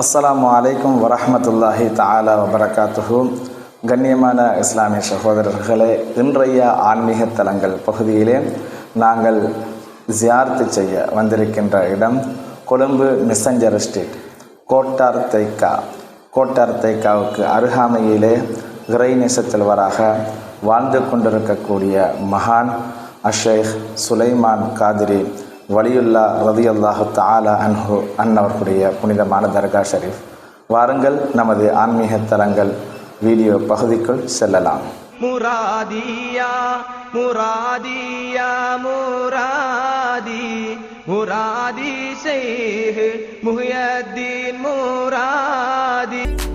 அஸ்லாம் அலைக்கும் வரமத்துல்லாஹி தாலா வபரகாத்துஹு. கண்ணியமான இஸ்லாமிய சகோதரர்களே இன்றைய ஆன்மீக தலங்கள் பகுதியிலே நாங்கள் ஜியார்த்து செய்ய வந்திருக்கின்ற இடம் கொழும்பு மெசஞ்சர் ஸ்ட்ரீட் கோட்டார் தைக்கா. கோட்டார் தைக்காவுக்கு அருகாமையிலே இறை நேசத்தலைவராக வாழ்ந்து கொண்டிருக்கக்கூடிய மகான் அஷேக் சுலைமான் காதிரி வலியுல்லா ரதியல்லாஹு தாலா அன்ஹு அன்னவர்களுடைய புனிதமான தர்கா ஷரீஃப். வாருங்கள் நமது ஆன்மீக தலங்கள் வீடியோ பகுதிக்குள் செல்லலாம். முராதியா முராதியா முராதி. முராதி ஷேஹ் முஹியத்தீன் முராதி.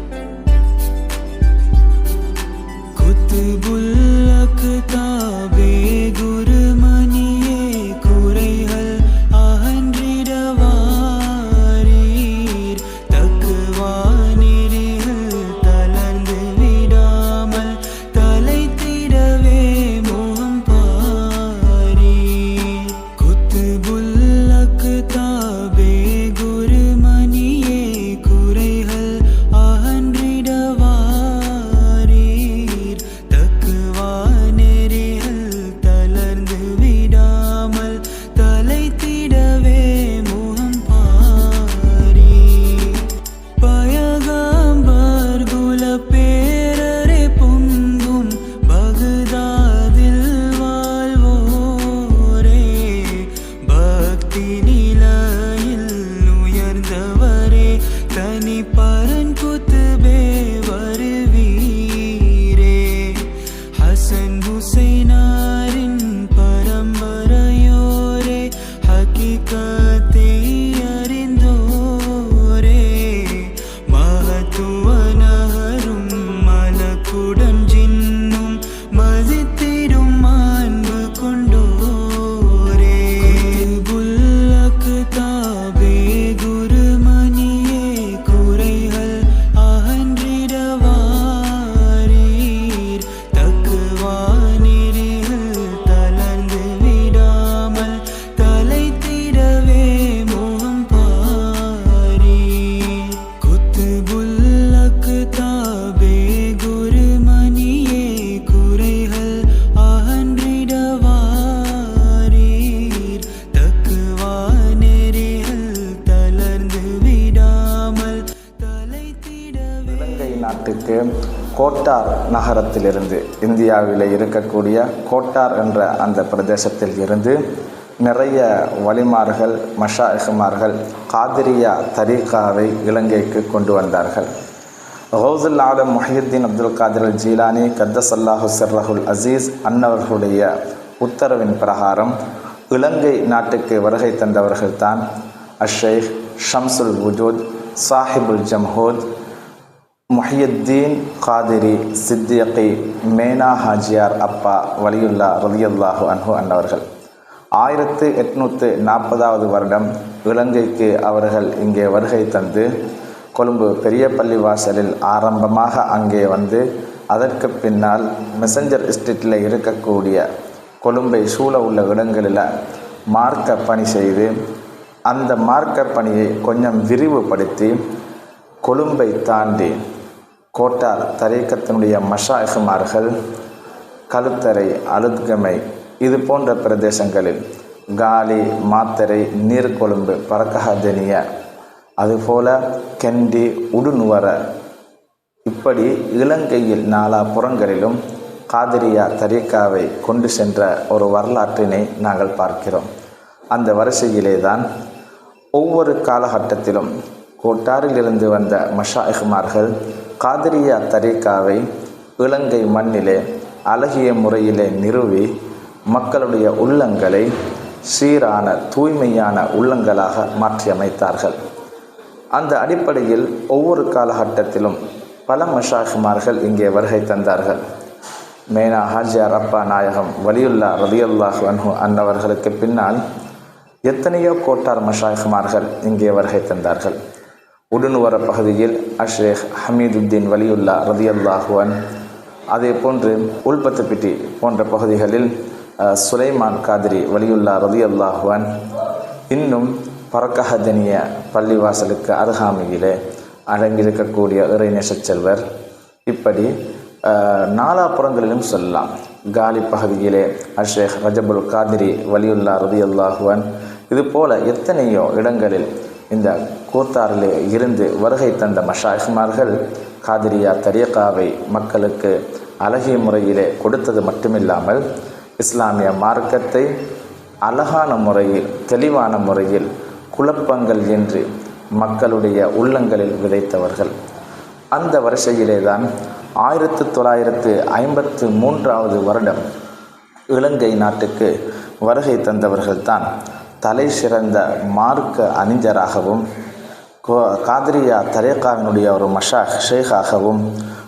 நாட்டுக்கு கோட்டார் நகரத்திலிருந்து இந்தியாவில் இருக்கக்கூடிய கோட்டார் என்ற அந்த பிரதேசத்தில் இருந்து நிறைய வலிமார்கள் மஷாஹுமார்கள் காதிரியா தரீகாவை இலங்கைக்கு கொண்டு வந்தார்கள். ஹவுசுல் ஆலம் முஹியுத்தீன் அப்துல் காதிர் அல் ஜீலானி கத்தசல்லாஹு சர்ரஹுல் அசீஸ் அன்னவர்களுடைய உத்தரவின் பிரகாரம் இலங்கை நாட்டுக்கு வருகை தந்தவர்கள்தான் அஷேக் ஷம்சுல் வுஜூத் சாஹிபுல் ஜம்ஹூத் முஹியுத்தீன் காதிரி சித்தியகி மேனா ஹாஜியார் அப்பா வலியுல்லா ரலியல்லாஹு அன்ஹு அன்னவர்கள். ஆயிரத்து எட்நூற்று நாற்பதாவது வருடம் இலங்கைக்கு அவர்கள் இங்கே வருகை தந்து கொழும்பு பெரிய பள்ளி வாசலில் ஆரம்பமாக அங்கே வந்து அதற்கு பின்னால் மெசஞ்சர் ஸ்ட்ரீட்டில் இருக்கக்கூடிய கொழும்பை சூழ உள்ள இடங்களில் மார்க்க பணி செய்து அந்த மார்க்க பணியை கொஞ்சம் விரிவுபடுத்தி கொழும்பை தாண்டி கோட்டார் தரீக்கத்தினுடைய மஷாஹுமார்கள் கழுத்தறை அழுத்கமை இது போன்ற பிரதேசங்களில் காலி மாத்தரை நீர்கொழும்பு பரக்கஹதனிய அதுபோல கெண்டி உடுநுவர இப்படி இலங்கையில் நாலா புறங்களிலும் காதிரியா தரீக்காவை கொண்டு சென்ற ஒரு வரலாற்றினை நாங்கள் பார்க்கிறோம். அந்த வரிசையிலே தான் ஒவ்வொரு காலகட்டத்திலும் கோட்டாரிலிருந்து வந்த மஷாஹுமார்கள் காதிரியா தரீக்காவை இலங்கை மண்ணிலே அழகிய முறையிலே நிறுவி மக்களுடைய உள்ளங்களை சீரான தூய்மையான உள்ளங்களாக மாற்றியமைத்தார்கள் அந்த அடிப்படையில் ஒவ்வொரு காலகட்டத்திலும் பல மஷாகுமார்கள் இங்கே வருகை தந்தார்கள். மேனா ஹாஜியார் அப்பா நாயகம் வலியுல்லா ரதியுல்லாஹ் அன்ஹு அன்னவர்களுக்கு பின்னால் எத்தனையோ கோட்டார் மஷாகுமார்கள் இங்கே வருகை தந்தார்கள். உடுனுவர பகுதியில் அஷேக் ஹமீதுத்தீன் வலியுல்லா ரதியல்லாஹுவன் அதே போன்று உள்பத்துப்பிட்டி போன்ற பகுதிகளில் சுலைமான் காதிரி வலியுல்லா ரதியல்லாஹுவன் இன்னும் பரக்கஹதனிய பள்ளிவாசலுக்கு அருகாமையிலே அடங்கியிருக்கக்கூடிய இறைநேசச் செல்வர் இப்படி நாலாபுறங்களிலும் சொல்லலாம். காலி பகுதியிலே அஷேக் ரஜபுல் காதிரி வலியுல்லா ரதி இதுபோல இது போல எத்தனையோ இடங்களில் இந்த கூத்தாரிலே இருந்து வருகை தந்த மஷாஹிமார்கள் காதிரியா தரியகாவை மக்களுக்கு அழகிய முறையிலே கொடுத்தது மட்டுமில்லாமல் இஸ்லாமிய மார்க்கத்தை அழகான முறையில் தெளிவான முறையில் குழப்பங்கள் என்று மக்களுடைய உள்ளங்களில் விதைத்தவர்கள். அந்த வரிசையிலே தான் ஆயிரத்து தொள்ளாயிரத்து ஐம்பத்து மூன்றாவது வருடம் இலங்கை நாட்டுக்கு வருகை தந்தவர்கள்தான் தலை சிறந்த மார்க்க அணிஞராகவும் கோ- காதிரியா தரேகாவினுடைய ஒரு மஷாக் ஷேகாகவும்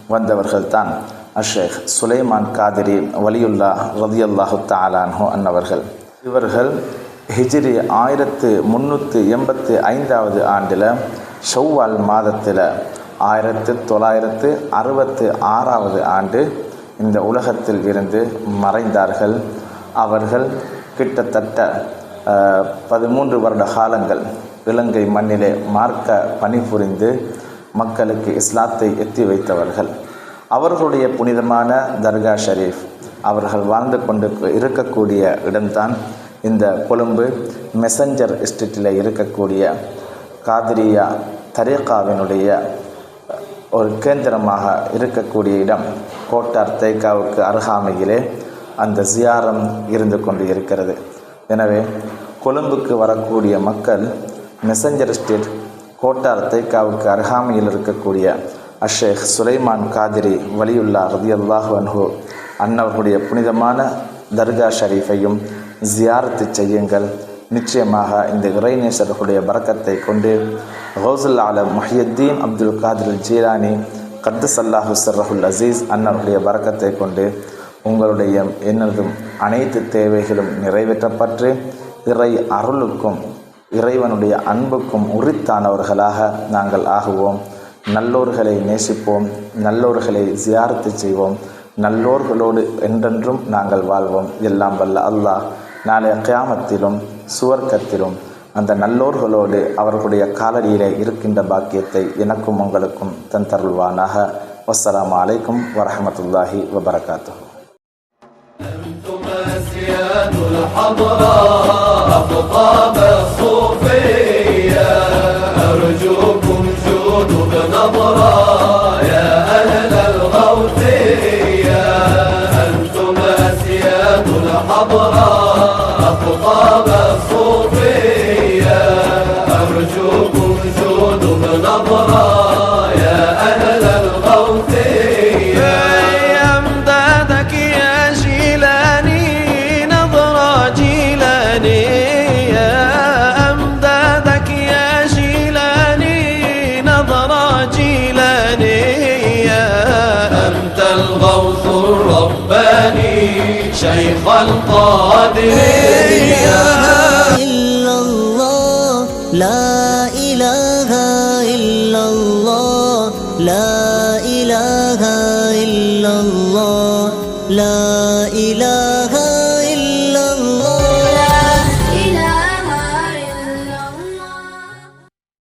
வந்தவர்கள்தான். அஷேக் சுலைமான் காதிரி வலியுல்லா ரதியுல்லாஹு தாலான்ஹோ அன்னவர்கள். இவர்கள் ஹிஜ்ரி ஆயிரத்து முந்நூற்று எண்பத்து ஐந்தாவது ஆண்டில் ஷவ்வால் மாதத்தில் ஆயிரத்து தொள்ளாயிரத்து அறுபத்து ஆறாவது ஆண்டு இந்த உலகத்தில் இருந்து மறைந்தார்கள். அவர்கள் கிட்டத்தட்ட பதிமூன்று வருட காலங்கள் இலங்கை மண்ணிலே மார்க்க பணிபுரிந்து மக்களுக்கு இஸ்லாத்தை எத்தி வைத்தவர்கள். அவர்களுடைய புனிதமான தர்கா ஷரீஃப் அவர்கள் வாழ்ந்து கொண்டு இருக்கக்கூடிய இடம்தான் இந்த கொழும்பு. மெசஞ்சர் ஸ்ட்ரீட்டில் இருக்கக்கூடிய காதிரியா தரீகாவினுடைய ஒரு கேந்திரமாக இருக்கக்கூடிய இடம். கோட்டார் தேக்காவுக்கு அருகாமையிலே அந்த ஜியாரம் இருந்து கொண்டு இருக்கிறது. எனவே கொழும்புக்கு வரக்கூடிய மக்கள் மெசஞ்சர் ஸ்டேட் கோட்டார் தைக்காவுக்கு அருகாமையில் இருக்கக்கூடிய அஷேக் சுலைமான் காதிரி வலியுல்லா ரதியல்லாஹு அன்ஹு அன்னவர்களுடைய புனிதமான தர்கா ஷரீஃபையும் ஜியாரத்து செய்யுங்கள். நிச்சயமாக இந்த இறைநேசர்களுடைய பறக்கத்தை கொண்டு ஹவுசுல் ஆலம் மஹியுத்தீன் அப்துல் காதிர் ஜீரானி கத்தஸ் சர் சர்ரஹுல் அசீஸ் அன்னவர்களுடைய பறக்கத்தை கொண்டு உங்களுடைய என்னதும் அனைத்து தேவைகளும் நிறைவேற்றப்பட்டு இறை அருளுக்கும் இறைவனுடைய அன்புக்கும் உரித்தானவர்களாக நாங்கள் ஆகுவோம். நல்லோர்களை நேசிப்போம் நல்லோர்களை ஜியார்த்து செய்வோம் நல்லோர்களோடு என்றென்றும் நாங்கள் வாழ்வோம். எல்லாம் வல்ல அல்லாஹ் நாளை கியாமத்திலும் சுவர்க்கத்திலும் அந்த நல்லோர்களோடு அவர்களுடைய காலடியிலே இருக்கின்ற பாக்கியத்தை எனக்கும் உங்களுக்கும் தந்தருள்வானாக. வசலாம் அலைக்கும் வரமத்துல்லாஹி வபரகாத்து الحضراء أقطاب الصوفية أرجوكم جودوا بنظرة يا أهل الغوثية أنتم أسياد الحضراء أقطاب شيخ القادرية إلا الله لا إله إلا الله لا إله إلا الله لا إله